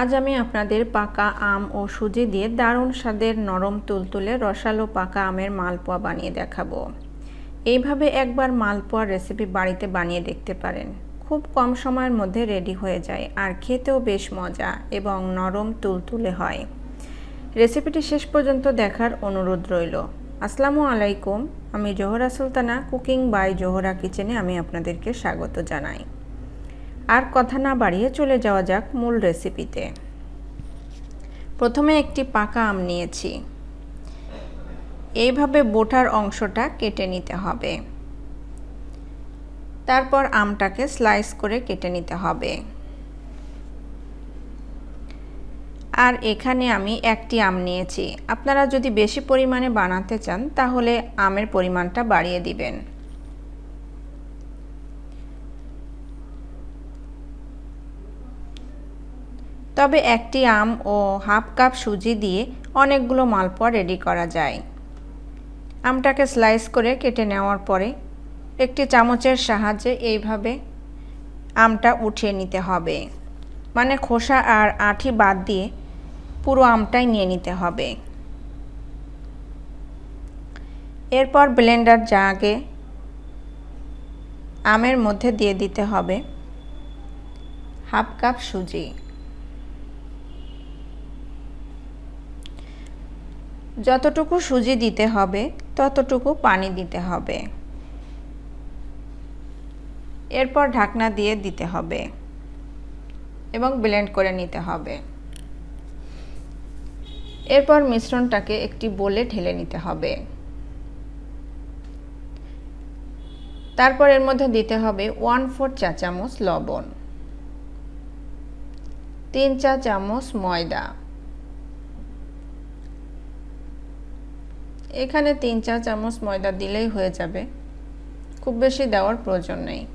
আজ আমি আপনাদের পাকা আম ও সুজি দিয়ে দারুণ স্বাদের নরম তুলতুলে রসালো পাকা আমের মালপোয়া বানিয়ে দেখাবো। এইভাবে একবার মালপোয়ার রেসিপি বাড়িতে বানিয়ে দেখতে পারেন। খুব কম সময়ের মধ্যে রেডি হয়ে যায় আর খেতেও বেশ মজা এবং নরম তুলতুলে হয়। রেসিপিটি শেষ পর্যন্ত দেখার অনুরোধ রইল। আসসালামু আলাইকুম, আমি জোহরা সুলতানা, কুকিং বাই জোহরা কিচেনে আমি আপনাদেরকে স্বাগত জানাই। আর কথা না বাড়িয়ে চলে যাওয়া যাক মূল রেসিপিতে প্রথমে একটি পাকা আম নিয়েছি। এইভাবে বোটার অংশটা কেটে নিতে হবে। তারপর আমটাকে স্লাইস করে কেটে নিতে হবে। আর এখানে আমি একটি আম নিয়েছি। আপনারা যদি বেশি পরিমাণে বানাতে চান, তাহলে আমের পরিমাণটা বাড়িয়ে দিবেন। তবে একটি আম ও হাফ কাপ সুজি দিয়ে অনেকগুলো মালপোয়া রেডি করা যায়। আমটাকে স্লাইস করে কেটে নেওয়ার পরে একটি চামচের সাহায্যে এইভাবে আমটা উঠিয়ে নিতে হবে। মানে খোসা আর আঠি বাদ দিয়ে পুরো আমটাই নিয়ে নিতে হবে। এরপর ব্লেন্ডার জাগে আমের মধ্যে দিয়ে দিতে হবে হাফ কাপ সুজি। যতটুকু সুজি দিতে হবে, ততটুকু পানি দিতে হবে। এরপর ঢাকনা দিয়ে দিতে হবে এবং ব্লেন্ড করে নিতে হবে। এরপর মিশ্রণটাকে একটি বলে ঢেলে নিতে হবে। তারপর এর মধ্যে দিতে হবে ওয়ান ফোর চা চামচ লবণ, তিন চা চামচ ময়দা। এখানে তিন চা চামচ ময়দা দিলেই হয়ে যাবে। খুব বেশি দেওয়ার প্রয়োজন নেই।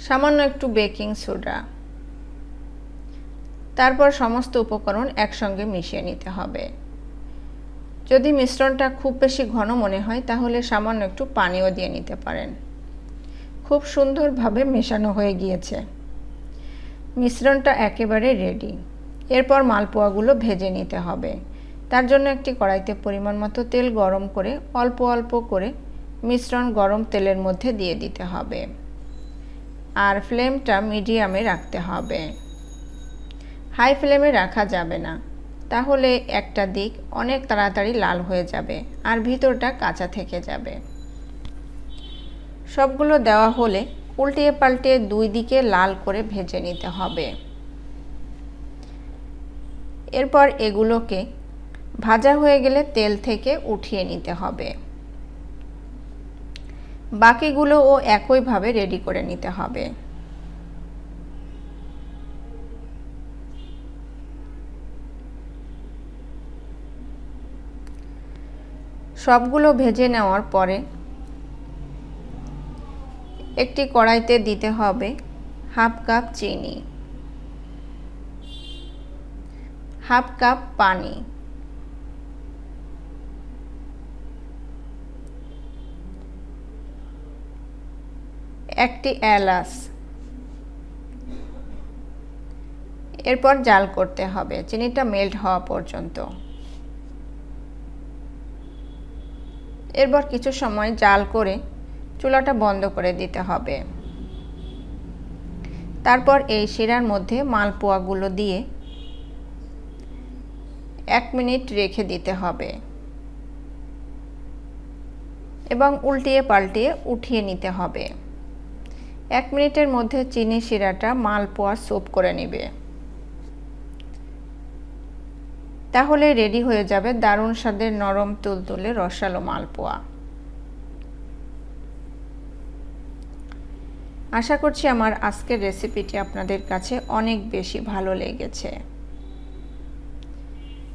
সামান্য একটু বেকিং সোডা। তারপর সমস্ত উপকরণ একসঙ্গে মিশিয়ে নিতে হবে। যদি মিশ্রণটা খুব বেশি ঘন মনে হয়, তাহলে সামান্য একটু পানিও দিয়ে নিতে পারেন। খুব সুন্দরভাবে মেশানো হয়ে গিয়েছে। মিশ্রণটা একেবারে রেডি এরপর মালপোয়াগুলো ভেজে নিতে হবে। তার জন্য একটি কড়াইতে পরিমাণ মতো তেল গরম করে অল্প অল্প করে মিশ্রণ গরম তেলের মধ্যে দিয়ে দিতে হবে। আর ফ্লেমটা মিডিয়ামে রাখতে হবে। হাই ফ্লেমে রাখা যাবে না। তাহলে একটা দিক অনেক তাড়াতাড়ি লাল হয়ে যাবে আর ভিতরটা কাঁচা থেকে যাবে। সবগুলো দেওয়া হলে উল্টিয়ে পাল্টে দুই দিকে লাল করে ভেজে নিতে হবে। এরপর এগুলোকে ভাজা হয়ে গেলে তেল থেকে উঠিয়ে নিতে হবে। বাকিগুলোও একইভাবে রেডি করে নিতে হবে। সবগুলো ভেজে নেওয়ার পরে একটি কড়াইতে দিতে হবে হাফ কাপ চিনি। হাফ কাপ পানি। একটি এলাচ। এরপর জাল করতে হবে। চিনিটা মেল্ট হওয়া পর্যন্ত। এরপর কিছু সময় জাল করে চুলাটা বন্ধ করে দিতে হবে। তারপর এই শিরার মধ্যে মালপোয়াগুলো দিয়ে এক মিনিট রেখে দিতে হবে। এবং উল্টিয়ে পাল্টিয়ে উঠিয়ে নিতে হবে। এক মিনিটের মধ্যে চিনি শিরাটা মালপোয়া সোপ করে নেবে। তাহলে রেডি হয়ে যাবে দারুণ স্বাদের নরম তুলতুলে রসালো মালপোয়া। আশা করছি আমার আজকের রেসিপিটি আপনাদের কাছে অনেক বেশি ভালো লেগেছে।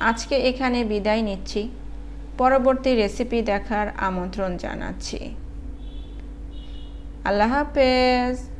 আজকে এখানে বিদায় নিচ্ছি। পরবর্তী রেসিপি দেখার আমন্ত্রণ জানাচ্ছি। আল্লাহ হাফেজ।